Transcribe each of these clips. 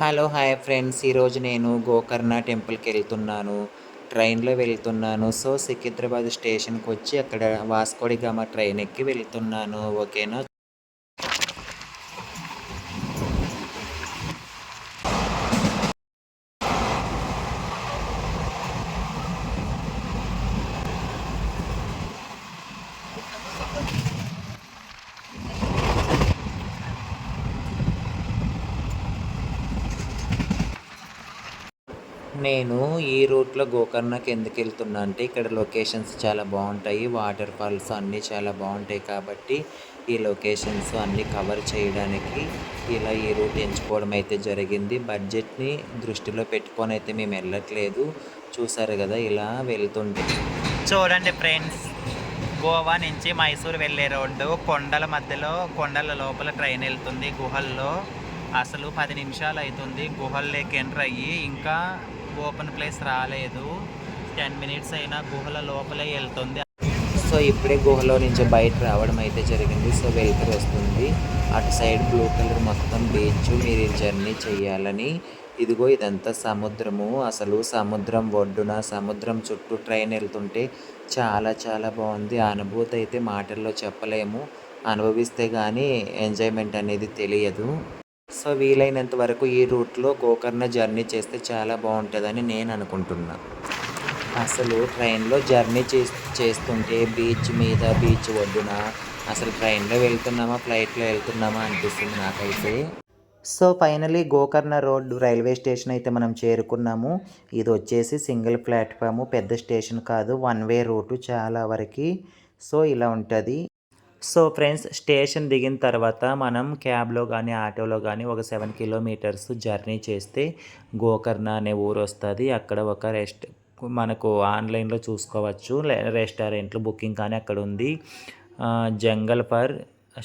Hello hi friends. ఈరోజు నేను గోకర్ణ టెంపుల్కి వెళ్తున్నాను. ట్రైన్లో వెళ్తున్నాను. సో సికింద్రాబాద్ స్టేషన్కి వచ్చి అక్కడ వాస్కోడిగామ ట్రైన్ ఎక్కి వెళ్తున్నాను. ఓకేనా? నేను ఈ రూట్లో గోకర్ణకి ఎందుకు వెళ్తున్నా అంటే ఇక్కడ లొకేషన్స్ చాలా బాగుంటాయి వాటర్ ఫాల్స్ అన్నీ చాలా బాగుంటాయి కాబట్టి ఈ లొకేషన్స్ అన్నీ కవర్ చేయడానికి ఇలా ఈ రూట్ ఎంచుకోవడం అయితే జరిగింది. బడ్జెట్ని దృష్టిలో పెట్టుకొని అయితే మేము వెళ్ళట్లేదు. చూసారు కదా ఇలా వెళ్తుంటే. చూడండి ఫ్రెండ్స్ గోవా నుంచి మైసూరు వెళ్ళే రోడ్డు కొండల మధ్యలో కొండల లోపల ట్రైన్ వెళ్తుంది గుహల్లో. అసలు పది నిమిషాలు అవుతుంది గుహల్లోకి ఎంటర్ అయ్యి ఇంకా ఓపెన్ ప్లేస్ రాలేదు. టెన్ మినిట్స్ అయినా గుహల లోపలే వెళ్తుంది. సో ఇప్పుడే గుహలో నుంచి బయట రావడం అయితే జరిగింది. సో వెళ్తూ వస్తుంది. అటు సైడ్ బ్లూ కలర్ మొత్తం బీచ్. మీరు జర్నీ చేయాలని. ఇదిగో ఇదంతా సముద్రము. అసలు సముద్రం ఒడ్డున సముద్రం చుట్టూ ట్రైన్ వెళ్తుంటే చాలా చాలా బాగుంది. ఆ అనుభూతి అయితే మాటల్లో చెప్పలేము. అనుభవిస్తే కానీ ఎంజాయ్మెంట్ అనేది తెలియదు. సో వీలైనంత వరకు ఈ రూట్లో గోకర్ణ జర్నీ చేస్తే చాలా బాగుంటుందని నేను అనుకుంటున్నా. అసలు ట్రైన్లో జర్నీ చేస్తుంటే బీచ్ మీద బీచ్ ఒడ్డున అసలు ట్రైన్లో వెళ్తున్నామా ఫ్లైట్లో వెళ్తున్నామా అనిపిస్తుంది నాకైతే. So finally Gokarna road railway station అయితే మనం చేరుకున్నాము. ఇది వచ్చేసి సింగిల్ ప్లాట్ఫాము పెద్ద స్టేషన్ కాదు వన్ వే రూటు చాలా వరకు. సో ఇలా ఉంటుంది. సో ఫ్రెండ్స్ స్టేషన్ దిగిన తర్వాత మనం క్యాబ్లో కానీ ఆటోలో కానీ ఒక సెవెన్ కిలోమీటర్స్ జర్నీ చేస్తే గోకర్ణ అనే ఊరు వస్తుంది. అక్కడ ఒక రెస్ట్ మనకు ఆన్లైన్లో చూసుకోవచ్చు. రెస్టారెంట్లు బుకింగ్ కానీ అక్కడ ఉంది. Jungle for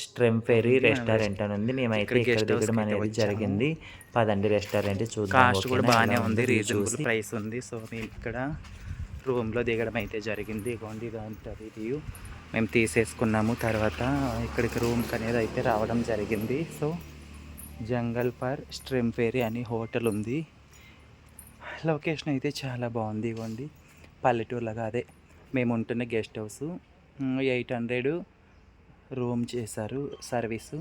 stream ferry restaurant అని ఉంది. మేమైతే ఇక్కడ దిగడం అనేది జరిగింది. పదండి రెస్టారెంట్ చూద్దాం కాస్ట్ కూడా బాగానే ఉంది. రీజనబుల్ ప్రైస్ ఉంది. సో మేము ఇక్కడ రూమ్లో దిగడం అయితే జరిగింది. ఇగోండి ఇది ఉంటుంది వ్యూ మేము తీసేసుకున్నాము. తర్వాత ఇక్కడికి రూమ్కి అనేది అయితే రావడం జరిగింది. So jungle for stream fairy అని హోటల్ ఉంది. లొకేషన్ అయితే చాలా బాగుంది. ఇవ్వండి. పల్లెటూరులాగా అదే మేము ఉంటున్న guest house eight hundred room చేశారు. సర్వీసు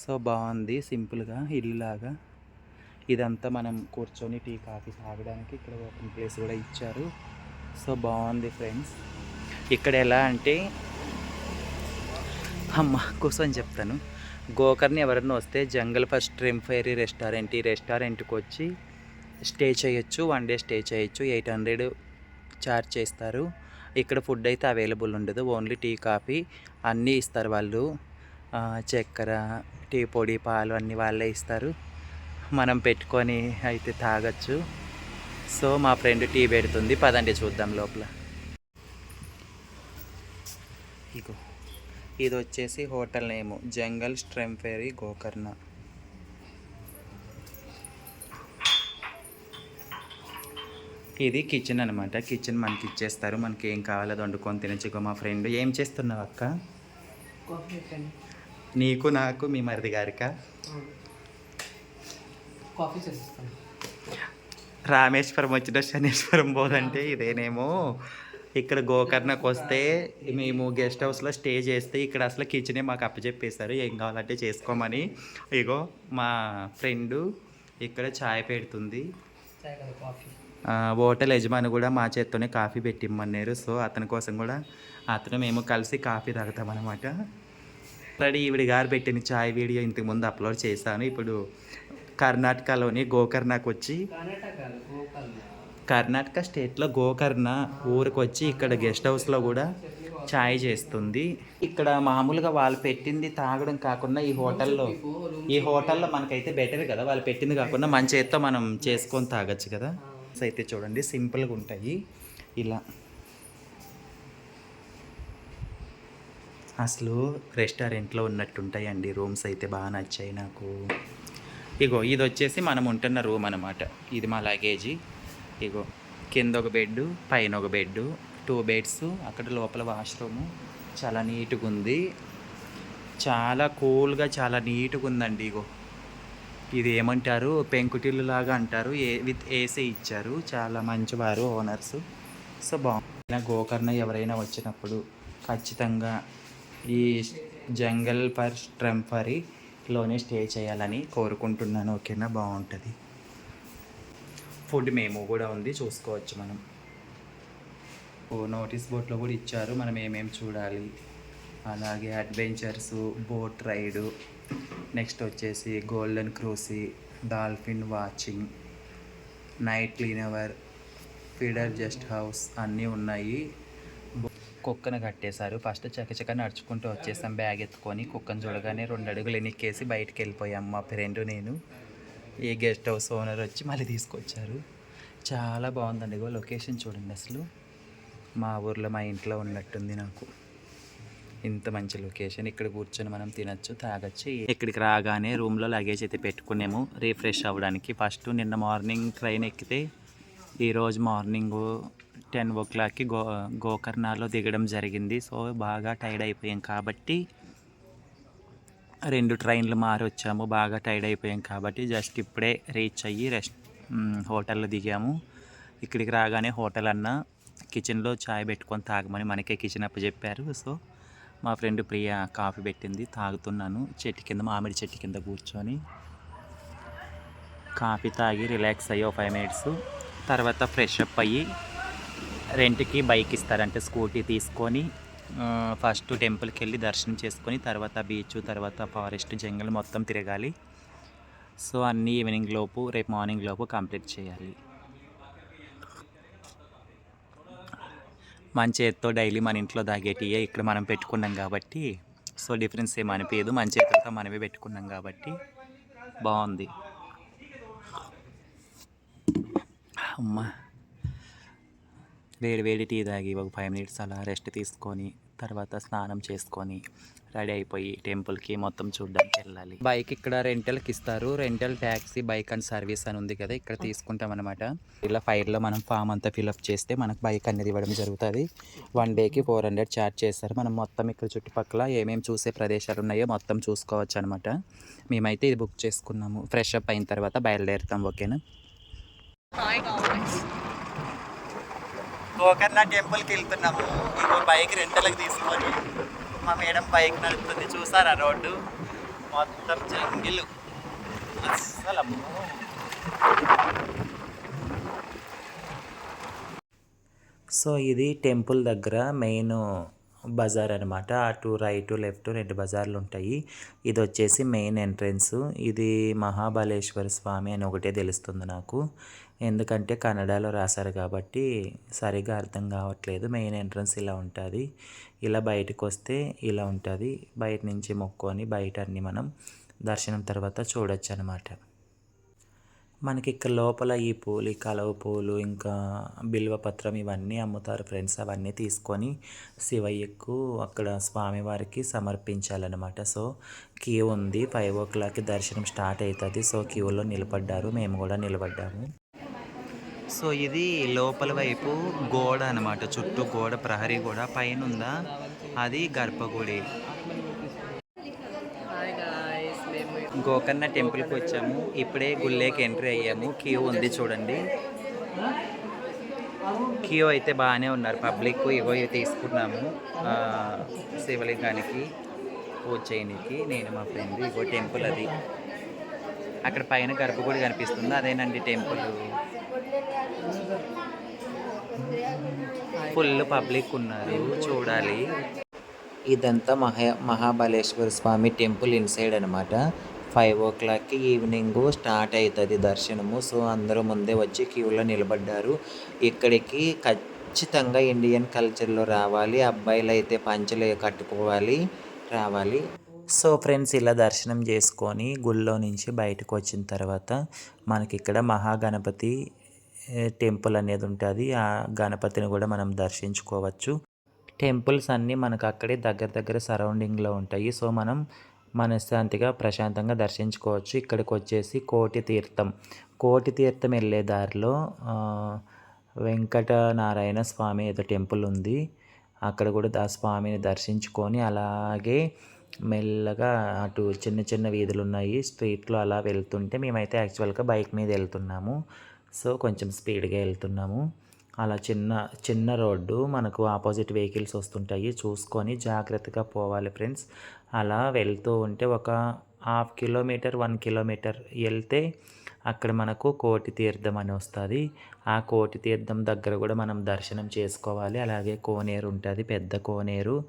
సో బాగుంది. సింపుల్గా ఇల్లులాగా ఇదంతా మనం కూర్చొని టీ కాఫీ తాగడానికి ఇక్కడ ఓపెన్ ప్లేస్ కూడా ఇచ్చారు. సో బాగుంది ఫ్రెండ్స్ ఇక్కడ ఎలా అంటే అమ్మ కోసం చెప్తాను. గోకర్ని ఎవరన్నా వస్తే jungle first trim fiery restaurant ఈ రెస్టారెంట్కి వచ్చి స్టే చేయొచ్చు వన్ డే స్టే చేయొచ్చు. ఎయిట్ హండ్రెడ్ చార్జ్ చేస్తారు. ఇక్కడ ఫుడ్ అయితే అవైలబుల్ ఉండదు. ఓన్లీ టీ కాఫీ అన్నీ ఇస్తారు వాళ్ళు. చక్కెర టీ పొడి పాలు అన్నీ వాళ్ళే ఇస్తారు. మనం పెట్టుకొని అయితే తాగొచ్చు. సో మా ఫ్రెండ్ టీ పెడుతుంది. పదండి చూద్దాం లోపల. ఇగో. ఇది వచ్చేసి hotel name. Jungle stream ferry Gokarna. ఇది కిచెన్ అనమాట కిచెన్ మనకి ఇచ్చేస్తారు మనకి ఏం కావాలో అది వండుకొని తినచ్చు. మా ఫ్రెండ్ ఏం చేస్తున్నావు అక్క? నీకు నాకు మీ మరిది గారిక? కాఫీ చేస్తాను రామేశ్వరం వచ్చిన శనేశ్వరం పోదంటే ఇదేనేమో? ఇక్కడ గోకర్ణకు వస్తే మేము గెస్ట్ హౌస్లో స్టే చేస్తే ఇక్కడ అసలు కిచెనే మాకు అప్పచెప్పేశారు ఏం కావాలంటే చేసుకోమని. ఇగో మా ఫ్రెండు ఇక్కడ ఛాయ్ పెడుతుంది. కాఫీ. హోటల్ యజమాని కూడా మా చేత్తోనే కాఫీ పెట్టిమ్మన్నారు. సో అతని కోసం కూడా అతను మేము కలిసి కాఫీ తాగుతామన్నమాట ఆల్రెడీ ఈవిడ గారు పెట్టిన ఛాయ్ వీడియో ఇంతకు ముందు అప్లోడ్ చేశాను. ఇప్పుడు కర్ణాటకలోని గోకర్ణకు వచ్చి కర్ణాటక స్టేట్లో గోకర్ణ ఊరికి వచ్చి ఇక్కడ గెస్ట్ హౌస్లో కూడా ఛాయ్ చేస్తుంది. ఇక్కడ మామూలుగా వాళ్ళు పెట్టింది తాగడం కాకుండా ఈ హోటల్లో ఈ హోటల్లో మనకైతే బెటర్ కదా. వాళ్ళు పెట్టింది కాకుండా మన చేత్తో మనం చేసుకొని తాగొచ్చు కదా. అయితే చూడండి సింపుల్గా ఉంటాయి. ఇలా. అసలు రెస్టారెంట్లో ఉన్నట్టుంటాయండి రూమ్స్ అయితే బాగా నచ్చాయి నాకు. ఇగో ఇది వచ్చేసి మనం ఉంటున్న రూమ్ అనమాట ఇది మా లగేజీ. ఇగో కింద ఒక బెడ్ పైన ఒక బెడ్ టూ బెడ్స్ అక్కడ లోపల వాష్రూము. చాలా నీట్గా ఉంది చాలా కూల్గా చాలా నీట్గా ఉందండి ఇగో. ఇది ఏమంటారు? పెంకుటిల్లు లాగా అంటారు. ఏ విత్ ఏసీ ఇచ్చారు. చాలా మంచివారు ఓనర్స్. సో బాగుంది గోకర్ణ ఎవరైనా వచ్చినప్పుడు ఖచ్చితంగా ఈ జంగల్ పర్ స్ట్రెంఫరీలోనే స్టే చేయాలని కోరుకుంటున్నాను. ఓకేనా? బాగుంటుంది ఫుడ్ మేము కూడా ఉంది చూసుకోవచ్చు మనం. ఓ నోటీస్ బోర్డ్లో కూడా ఇచ్చారు మనం ఏమేమి చూడాలి. అలాగే అడ్వెంచర్స్ బోట్ రైడు నెక్స్ట్ వచ్చేసి golden cruise dolphin watching night క్లీనవర్ ఫీడర్ జస్ట్ హౌస్ అన్నీ ఉన్నాయి. కుక్కను కట్టేశారు. ఫస్ట్ చకచక నడుచుకుంటూ వచ్చేసాం బ్యాగ్ ఎత్తుకొని. కుక్కను చూడగానే రెండు అడుగులు ఎన్నికేసి బయటికి వెళ్ళిపోయాం మా ఫ్రెండ్ నేను. ఈ గెస్ట్ హౌస్ ఓనర్ వచ్చి మళ్ళీ తీసుకొచ్చారు. చాలా బాగుందండి ఇగో లొకేషన్ చూడండి అసలు. మా ఊర్లో మా ఇంట్లో ఉన్నట్టుంది నాకు. ఇంత మంచి లొకేషన్. ఇక్కడ కూర్చొని మనం తినచ్చు తాగొచ్చు. ఇక్కడికి రాగానే రూమ్లో లగేజ్ అయితే పెట్టుకున్నాము. రీఫ్రెష్ అవ్వడానికి. ఫస్ట్ నిన్న మార్నింగ్ ట్రైన్ ఎక్కితే ఈరోజు మార్నింగ్ టెన్ ఓ క్లాక్కి గో గోకర్ణాలో దిగడం జరిగింది. సో బాగా టైర్డ్ అయిపోయాం కాబట్టి రెండు ట్రైన్లు మారి వచ్చాము బాగా టైర్డ్ అయిపోయాం కాబట్టి జస్ట్ ఇప్పుడే రీచ్ అయ్యి రెస్ట్ హోటల్లో దిగాము. ఇక్కడికి రాగానే హోటల్ అన్న కిచెన్లో చాయ్ పెట్టుకొని తాగమని మనకే కిచెన్ అప్పు చెప్పారు సో మా ఫ్రెండ్ ప్రియ కాఫీ పెట్టింది తాగుతున్నాను. చెట్టు కింద మామిడి చెట్టు కింద కూర్చొని కాఫీ తాగి రిలాక్స్ అయ్యి ఒక ఫైవ్ మినిట్స్. తర్వాత ఫ్రెష్ అప్ అయ్యి రెంట్కి బైక్ ఇస్తారంటే స్కూటీ తీసుకొని ఫస్ట్ టెంపుల్కి వెళ్ళి దర్శనం చేసుకొని తర్వాత బీచ్ తర్వాత ఫారెస్ట్ జంగల్ మొత్తం తిరగాలి. సో అన్నీ ఈవినింగ్ లోపు రేపు మార్నింగ్ లోపు కంప్లీట్ చేయాలి. మన చేతితో డైలీ మన ఇంట్లో తాగేటియే ఇక్కడ మనం పెట్టుకున్నాం కాబట్టి సో డిఫరెన్స్ ఏం అనిపించదు మన చేతులతో మనమే పెట్టుకున్నాం కాబట్టి బాగుంది. అమ్మ వేడి వేడి టీ తాగి ఒక ఫైవ్ మినిట్స్ అలా రెస్ట్ తీసుకొని తర్వాత స్నానం చేసుకొని రెడీ అయిపోయి టెంపుల్కి మొత్తం చూడడానికి వెళ్ళాలి. బైక్ ఇక్కడ రెంటల్కి ఇస్తారు. Rental taxi bike and service అని ఉంది కదా ఇక్కడ తీసుకుంటాం అనమాట ఇలా ఫైర్లో మనం ఫామ్ అంతా ఫిల్అప్ చేస్తే మనకు బైక్ అనేది ఇవ్వడం జరుగుతుంది. వన్ డేకి ఫోర్ హండ్రెడ్ ఛార్జ్ చేస్తారు. మనం మొత్తం ఇక్కడ చుట్టుపక్కల ఏమేమి చూసే ప్రదేశాలు ఉన్నాయో మొత్తం చూసుకోవచ్చు అనమాట మేమైతే ఇది బుక్ చేసుకున్నాము. ఫ్రెష్ అప్ అయిన తర్వాత బయలుదేరుతాం ఓకేనా? గోకర్ణ టెంపుల్కి వెళ్తున్నాము. ఇంకో బైక్ రెంటలకు తీసుకొని మా మేడం బైక్ నడుపుతుంది. చూసారా రోడ్డు? మొత్తం జంగిలు. అస్సలు సో ఇది టెంపుల్ దగ్గర మెయిన్ బజార్ అనమాట అటు రైట్ లెఫ్ట్ రెండు బజార్లు ఉంటాయి ఇది వచ్చేసి మెయిన్ ఎంట్రన్స్. ఇది మహాబలేశ్వర స్వామి అని ఒకటే తెలుస్తుంది నాకు. ఎందుకంటే కన్నడలో రాశారు కాబట్టి సరిగా అర్థం కావట్లేదు. మెయిన్ ఎంట్రన్స్ ఇలా ఉంటుంది. ఇలా బయటకు వస్తే ఇలా ఉంటుంది. బయట నుంచి మొక్కొని బయట అన్ని మనం దర్శనం తర్వాత చూడొచ్చు అనమాట మనకి ఇక్కడ లోపల ఈ పూలు ఈ కలవ పూలు ఇంకా బిల్వపత్రం ఇవన్నీ అమ్ముతారు ఫ్రెండ్స్. అవన్నీ తీసుకొని శివయ్యకు అక్కడ స్వామివారికి సమర్పించాలన్నమాట. సో క్యూ ఉంది. ఫైవ్ ఓ క్లాక్కి దర్శనం స్టార్ట్ అవుతుంది సో క్యూలో నిలబడ్డారు. మేము కూడా నిలబడ్డాము. సో ఇది లోపల వైపు గోడ అనమాట చుట్టూ గోడ ప్రహరీ గోడ. పైన ఉందా అది గర్భగుడి హాయ్ గాయ్స్ మేము గోకర్ణ టెంపుల్కి వచ్చాము. ఇప్పుడే గుళ్ళేకి ఎంట్రీ అయ్యాము. క్యూ ఉంది చూడండి. క్యూ అయితే బాగానే ఉన్నారు. పబ్లిక్ ఇవో తీసుకున్నాము. శివలింగానికి పూజ చేయడానికి నేను మా ఫ్రెండ్ ఇగో టెంపుల్ అది. అక్కడ పైన గర్భగుడి కనిపిస్తుంది. అదేనండి టెంపుల్. ఫుల్ పబ్లిక్ ఉన్నారు. చూడాలి. ఇదంతా మహా మహాబలేశ్వర స్వామి టెంపుల్ ఇన్సైడ్ అనమాట ఫైవ్ ఓ క్లాక్కి ఈవినింగ్ స్టార్ట్ అవుతుంది దర్శనము. సో అందరూ ముందే వచ్చి క్యూలో నిలబడ్డారు. ఇక్కడికి ఖచ్చితంగా ఇండియన్ కల్చర్లో రావాలి. అబ్బాయిలు అయితే పంచలు కట్టుకోవాలి రావాలి. సో ఫ్రెండ్స్ ఇలా దర్శనం చేసుకొని గుళ్ళో నుంచి బయటకు వచ్చిన తర్వాత మనకి ఇక్కడ మహాగణపతి టెంపుల్ అనేది ఉంటుంది. ఆ గణపతిని కూడా మనం దర్శించుకోవచ్చు. టెంపుల్స్ అన్నీ మనకు అక్కడే దగ్గర దగ్గర సరౌండింగ్లో ఉంటాయి. సో మనం మనశ్శాంతిగా ప్రశాంతంగా దర్శించుకోవచ్చు. ఇక్కడికి వచ్చేసి కోటి తీర్థం. కోటి తీర్థం వెళ్ళే దారిలో వెంకట వెంకటనారాయణ స్వామి ఏదో టెంపుల్ ఉంది. అక్కడ కూడా ఆ స్వామిని దర్శించుకొని అలాగే మెల్లగా అటు చిన్న చిన్న వీధులు ఉన్నాయి. స్ట్రీట్లో అలా వెళ్తుంటే మేమైతే యాక్చువల్గా బైక్ మీద వెళ్తున్నాము. సో కొంచెం స్పీడ్గా వెళ్తున్నాము. అలా చిన్న చిన్న రోడ్డు మనకు ఆపోజిట్ వెహికల్స్ వస్తుంటాయి. చూసుకొని జాగ్రత్తగా పోవాలి ఫ్రెండ్స్. అలా వెళ్తూ ఉంటే ఒక హాఫ్ కిలోమీటర్ వన్ కిలోమీటర్ వెళ్తే అక్కడ మనకు కోటి తీర్థం అని వస్తుంది. ఆ కోటి తీర్థం దగ్గర కూడా మనం దర్శనం చేసుకోవాలి. అలాగే కోనేరు ఉంటుంది పెద్ద కోనేరు.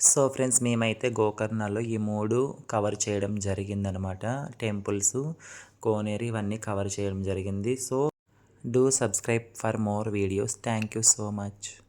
సో ఫ్రెండ్స్ మేమైతే గోకర్ణలో ఈ మూడు కవర్ చేయడం జరిగిందనమాట. టెంపుల్స్ కోనేరు ఇవన్నీ కవర్ చేయడం జరిగింది. So Do subscribe for more videos. Thank you so much.